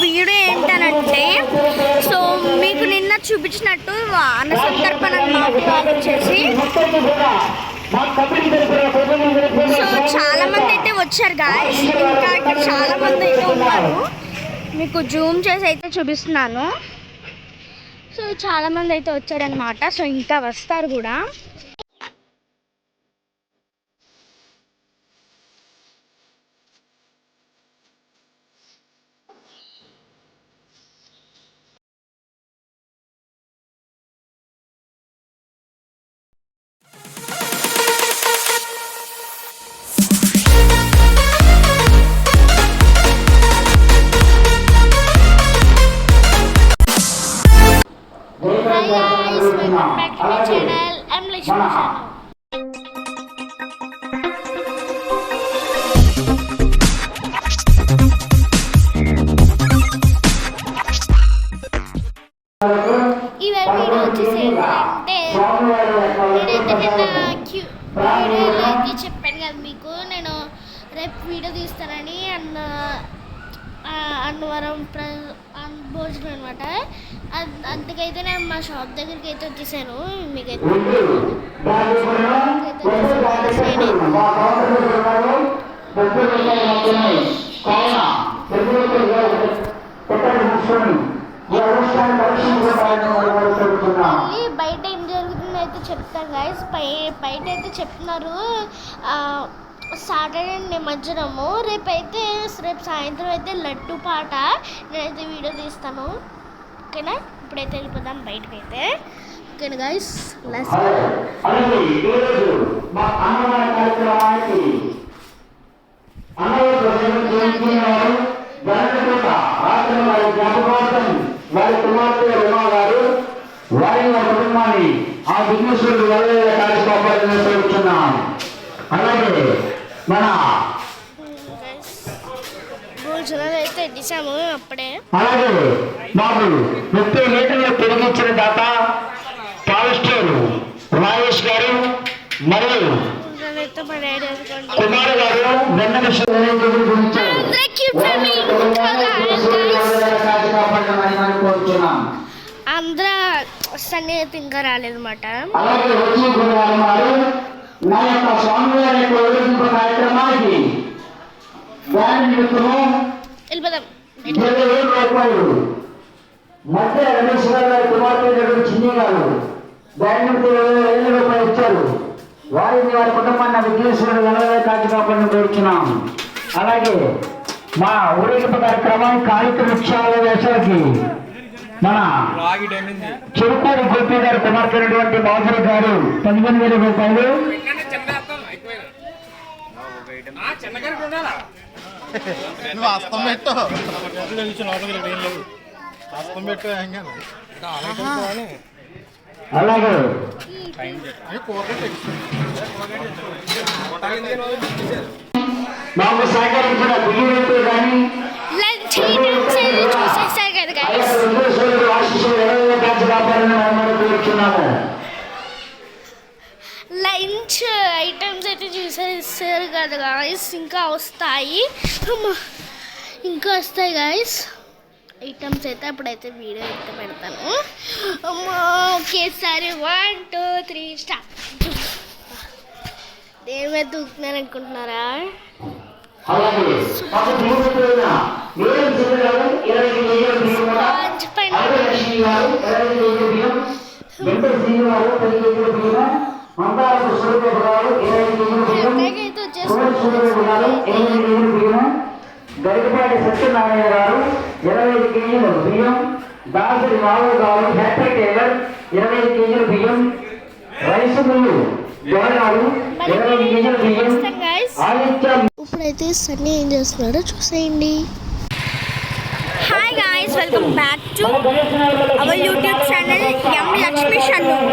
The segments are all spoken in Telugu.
వీడియో ఏంటనంటే సో మీకు నిన్న చూపించినట్టు అన్న సంతర్పణ వచ్చేసి సో చాలా మంది అయితే వచ్చారు గాయస్ ఇంకా ఇక్కడ చాలా మంది అయితే ఉన్నారు. మీకు జూమ్ చేసి అయితే చూపిస్తున్నాను. సో చాలా మంది అయితే వచ్చారనమాట సో ఇంకా వస్తారు కూడా. Guys, welcome back to my channel. I'm Lakshmi Shanu. ఇవాళ వీడియో వచ్చేసి ఏంటంటే నేనైతే నిన్న క్యూ వీడియోలో అయితే చెప్పాను కదా మీకు నేను రేపు వీడియో తీస్తానని అన్న అన్నవరం ప్ర భోజనం అనమాట అందుకైతే నేను మా షాప్ దగ్గరికి అయితే వచ్చేసాను. మీకైతే బయట ఏం జరుగుతుందో అయితే చెప్తాను గాయస్ పై బయట అయితే చెప్తున్నారు. సాటర్డే నిమజ్జనము. రేపైతే రేపు సాయంత్రం అయితే లడ్డు పాట. నేనైతే వీడియో తీస్తాను. ఓకేనా? ఇప్పుడైతే వెళ్ళిపోదాం బయటకు అయితే ఓకే గైస్ లెస్ వారి కుమార్తె ఉమా గారు వారి వారి కుటుంబాన్ని ఆ విఘ్నేశ్వరుడు వల్ల నిర్వహిస్తున్నాం అలాగే మన భోజనాలు అయితే తీసాము అప్పుడే. అలాగే మాకు ముప్పై లీటర్లు పెరిగించిన దాత పాలిస్టర్ రాజేష్ గారు మరియు కుమార్ గారు వెన్న విషయం ఆంధ్ర అయితే ఇంకా రాలేదన్నమాట. అలాగే వచ్చి గురువారం నాడు నా యొక్క స్వామివారి యొక్క ఊరేగింపు కార్యక్రమానికి దాని నిమిత్తము వెళ్ళిపోదాం మధ్య గారి కుమార్తె చిన్ని గారు. రూపాయలు ఇచ్చారు. వారిని వారి కుటుంబాన్ని విఘ్నేశ్వరుడు కోరుచున్నాం. అలాగే మా ఊరేగింపు కార్యక్రమం కాళిక వృక్షాల వేసవికి మన చెరుకూరు గోపి గారి కుమార్తె అయినటువంటి బాబు గారు పదిహేను వేల రూపాయలు. నువ్వు అస్తం పెట్టు. అస్తం పెట్టు అలాగే. మాకు సహకరించిన బిల్లు కానీ లంచ్ ఐటమ్స్ అయితే చూసేసారు కదా గైస్ లంచ్ ఐటమ్స్ అయితే చూసేస్తారు కదా గాయస్ ఇంకా వస్తాయి. అమ్మా. ఇంకా వస్తాయి గాయస్ ఐటమ్స్ అయితే అప్పుడైతే వీడియో అయితే పెడతాను. అమ్మా ఒకేసారి వన్ టూ త్రీ స్టార్ దేని మీద దూకుతున్నాను అనుకుంటున్నారా? స్పాంజ్ పైన అరవై లక్ష్మి గారు ఇరవై కేజీల బియ్యం వెంకట శ్రీని గారు పది కేజీల బియ్యం మందార సూర్యబాబు గారు ఇరవై కేజీల బియ్యం అయితే కుమార్ సూర్యబాబు గారు ఇరవై కేజీల బియ్యం గరికపాటి సత్యనారాయణ గారు ఇరవై ఐదు కేజీల బియ్యం దాసరి రావు గారు హ్యాపీ టైలర్ ఇరవై ఐదు కేజీల బియ్యం రైసు మిల్లు జోడాలు ఇరవై ఐదు కేజీల బియ్యం ఆదిత్య ఇప్పుడైతే సన్నీ ఏం చేస్తున్నాడో చూసేయండి. Hi guys welcome back to our YouTube channel I'm Lakshmi Shanu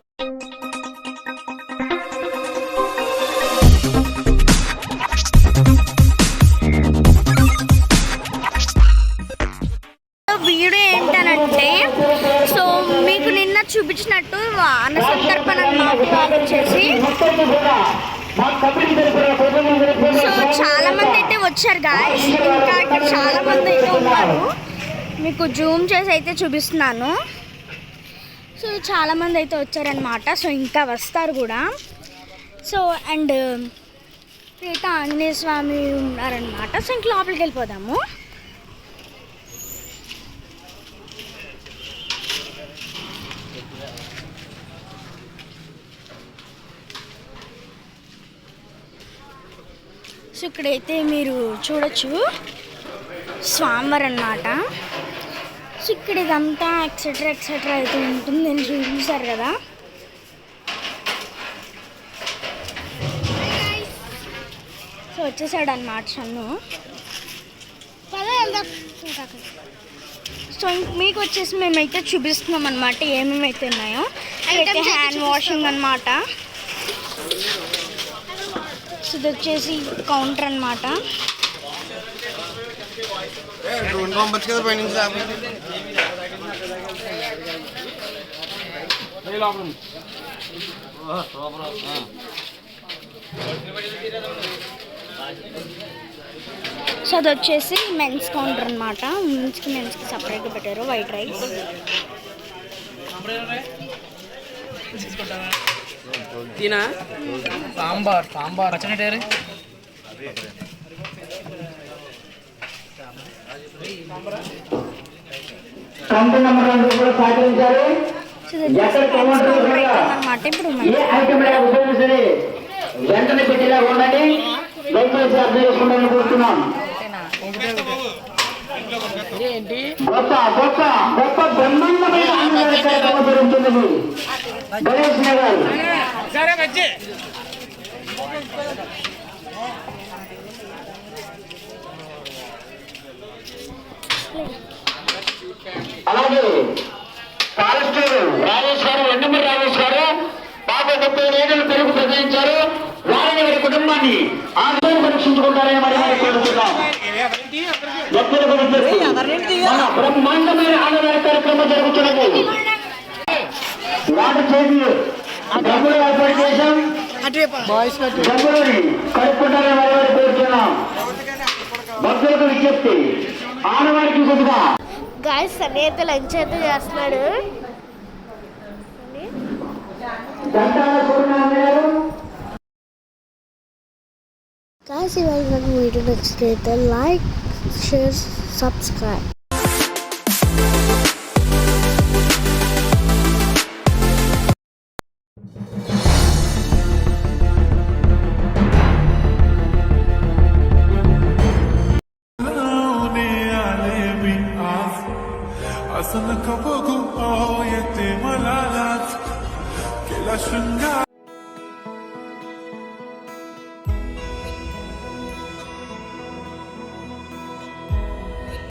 so చాలా మంది అయితే వచ్చారు గాయస్ ఇంకా ఇక్కడ చాలా మంది అయితే ఉన్నారు. మీకు జూమ్ చేసి అయితే చూపిస్తున్నాను. సో చాలామంది అయితే వచ్చారనమాట సో ఇంకా వస్తారు కూడా. సో అండ్ అయితే ఆంజనేయ స్వామి ఉన్నారనమాట సో ఇంక లోపలికి వెళ్ళిపోదాము. సో ఇక్కడైతే మీరు చూడొచ్చు. స్వామివారు అన్నమాట సో ఇక్కడ ఇదంతా ఎక్సెట్రా ఎక్సెట్రా అయితే ఉంటుంది. నేను చూసారు కదా. సో వచ్చేసాడు అన్నమాట షన్ను సో మీకు వచ్చేసి మేమైతే చూపిస్తున్నాం అనమాట ఏమేమి అయితే ఉన్నాయో అయితే హ్యాండ్ వాషింగ్ అన్నమాట. సో ఇది వచ్చేసి కౌంటర్ రాబోయే సో అది వచ్చేసి మెన్స్ కౌంటర్ అనమాట మెన్స్కి మెన్స్కి సపరేట్గా పెట్టారు వైట్ రైస్ తినా? సాంబార్ సాంబార్. పచ్చడి నెంబర్ రెండు కూడా సహకరించాలి కౌంటర్ ఏ ఐటమ్ వెంటనే పెట్టేలా ఉండండి. దయచేసి అర్థం చేసుకుంటారని కోరుతున్నాం. ఏంటి? గొప్ప గొప్ప గొప్ప బ్రహ్మాండమైన ఆనంద కార్యక్రమం జరుగుతున్నది గణేష్ నగర్ సరే వచ్చి అలాగే కానిస్టేబుల్ రాజేష్ గారు ఎండమూరి రాజేష్ గారు పాప ముప్పై ఏళ్ళు పెరుగు ప్రసవించారు వారిని వారి కుటుంబాన్ని ఆందోళన పరీక్షించుకుంటారని మరి కోరుతున్నాం మన బ్రహ్మాండమైన ఆనంద కార్యక్రమం జరుగుతున్నది. వాటి చేసి డబ్బులు ఏర్పాటు చేశాం. డబ్బులని కడుక్కుంటారని మరి మరి కోరుతున్నాం భక్తులకు విజ్ఞప్తి. ఆడవారికి కొద్దిగా. గాయస్ సన్నీ అయితే లంచ్ అయితే చేస్తున్నాడు. Guys, if I like video next day, then like, share, subscribe.